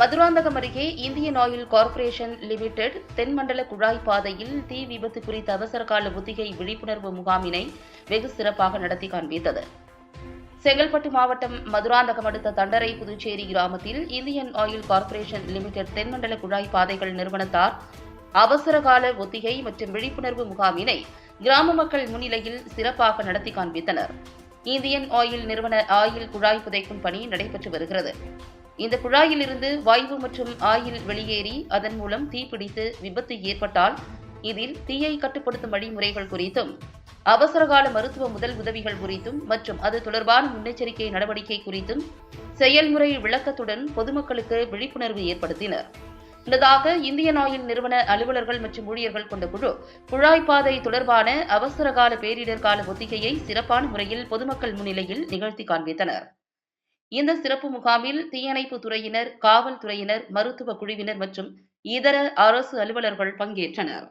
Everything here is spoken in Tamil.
மதுராந்தகம் அருகே இந்தியன் ஆயில் கார்ப்பரேஷன் லிமிடெட் தென்மண்டல குழாய் பாதையில் தீ விபத்து குறித்த அவசரகால ஒத்திகை விழிப்புணர்வு முகாமினை வெகு சிறப்பாக நடத்தி காண்பித்தது. செங்கல்பட்டு மாவட்டம் மதுராந்தகம் அடுத்த தண்டரை புதுச்சேரி கிராமத்தில் இந்தியன் ஆயில் கார்ப்பரேஷன் லிமிடெட் தென்மண்டல குழாய் பாதைகள் நிறுவனத்தார் அவசரகால ஒத்திகை மற்றும் விழிப்புணர்வு முகாமினை கிராம மக்கள் முன்னிலையில் சிறப்பாக நடத்தி காண்பித்தனர். இந்தியன் ஆயில் நிறுவன ஆயில் குழாய் புதைக்கும் பணி நடைபெற்று வருகிறது. இந்த குழாயிலிருந்து வாயு மற்றும் ஆயில் வெளியேறி அதன் மூலம் தீப்பிடித்து விபத்து ஏற்பட்டால் இதில் தீயை கட்டுப்படுத்தும் வழிமுறைகள் குறித்தும் அவசரகால மருத்துவ முதல் உதவிகள் குறித்தும் மற்றும் அது தொடர்பான முன்னெச்சரிக்கை நடவடிக்கை குறித்தும் செயல்முறை விளக்கத்துடன் பொதுமக்களுக்கு விழிப்புணர்வு ஏற்படுத்தினர். முன்னதாக இந்தியன் ஆயில் நிறுவன அலுவலர்கள் மற்றும் ஊழியர்கள் கொண்ட குழு குழாய் பாதை தொடர்பான அவசரகால பேரிடர் கால ஒத்திகையை சிறப்பான முறையில் பொதுமக்கள் முன்னிலையில் நிகழ்த்தி காண்பித்தனர். இந்த சிறப்பு முகாமில் தீயணைப்பு துறையினர் காவல்துறையினர் மருத்துவ குழுவினர் மற்றும் இதர அரசு அலுவலர்கள் பங்கேற்றனர்.